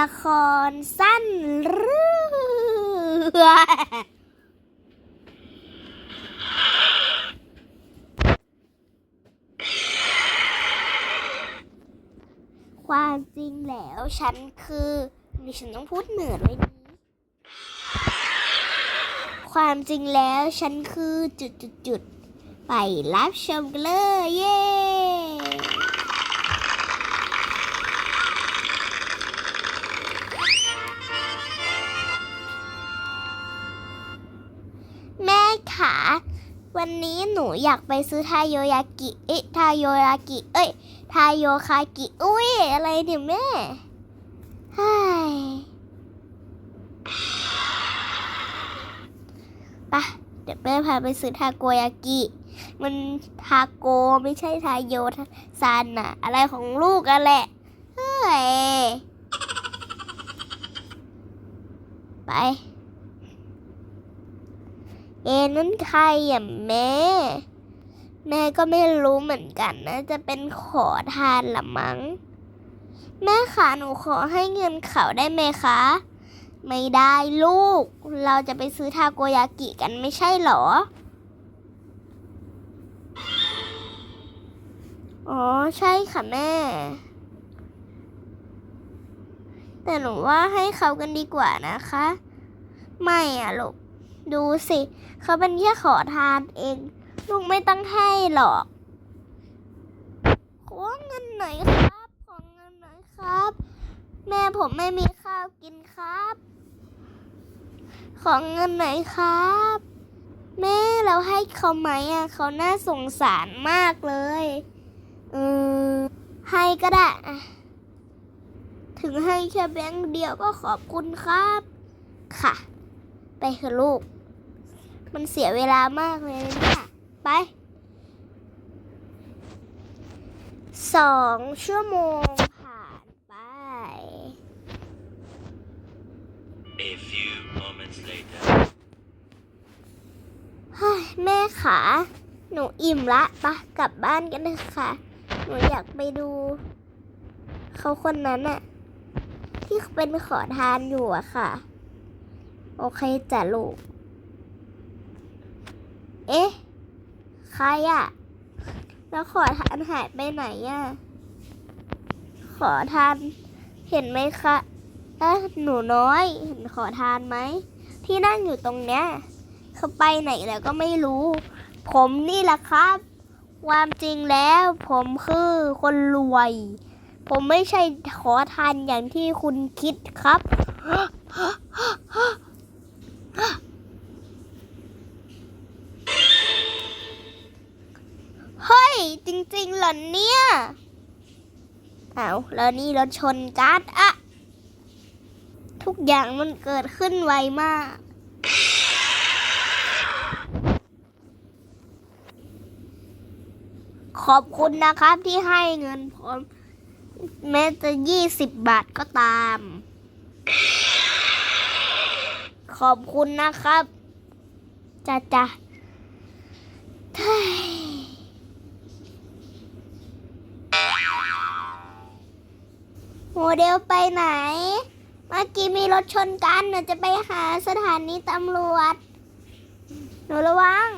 ละครสั้นเรื่องความจริงแล้วฉันคือนี่ฉันต้องพูดเหนือด้วยนี้ ความจริงแล้วฉันคือจุดจุดจุดๆๆไปรับชมกันเลย เย้ แม่ขาวันนี้หนูอยากไปซื้อทาโยยากิ เอ๊ะทาโยยากิ เอ้ย ทาโยคากิ อุ้ย อะไรเนี่ยแม่ไฮ้ยปะเดี๋ยวแม่พาไปซื้อทาโกยากิ มันทาโกไม่ใช่ทาโยซานนะอะไรของลูกกันแหละ เฮ้ย ไป เอนั่นใครอะแม่ แม่ก็ไม่รู้เหมือนกันนะ จะเป็นขอทานละมั้ง แม่คะหนูขอให้เงินเขาได้ไหมคะ ไม่ได้ลูก เราจะไปซื้อทาโกยากิกันไม่ใช่เหรอ อ๋อใช่ค่ะแม่ แต่หนูว่าให้เขากันดีกว่านะคะ ไม่อะลูก ดูสิเขาเป็นแค่ขอทานเองลูกไม่ต้องให้หรอกขอเงินหน่อยครับขอเงินหน่อยครับ แม่ผมไม่มีข้าวกินครับ ขอเงินหน่อยครับ แม่เราให้เขาไหมอะเขาน่าสงสารมากเลยเออให้ก็ได้ถึงให้แค่แบงค์เดียวก็ขอบคุณครับ ค่ะ ไปเถอะลูก มันเสียเวลามากเลยนะเนี่ยไปสองชั่วโมงผ่านไป A few moments later. เฮ้ยแม่ขา หนูอิ่มละปะกลับบ้านกันเถอะค่ะ หนูอยากไปดู เขาคนนั้นอะที่เขาเป็นขอทานอยู่อะค่ะ โอเคจ้ะลูก เอ๊ะ ใครอะแล้วขอทานหายไปไหนอะขอทาน เห็นไหมคะเอ๊ะหนูน้อย เห็นขอทานไหม ที่นั่งอยู่ตรงเนี้ยเขาไปไหนแล้วก็ไม่รู้ ผมนี่แหละครับ ความจริงแล้วผมคือคนรวย ผมไม่ใช่ขอทานอย่างที่คุณคิดครับ เฮ้ย จริงๆเหรอเนี่ยเอาแล้วนี่รถชนการ์ดอะทุกอย่างมันเกิดขึ้นไวมาก ขอบคุณนะครับที่ให้เงินผมแม้จะยี่สิบบาทก็ตาม ขอบคุณนะครับจ้าจ้า โมเดลไปไหน เมื่อกี้มีรถชนกันหนูจะไปหาสถานีตำรวจ หนูระวัง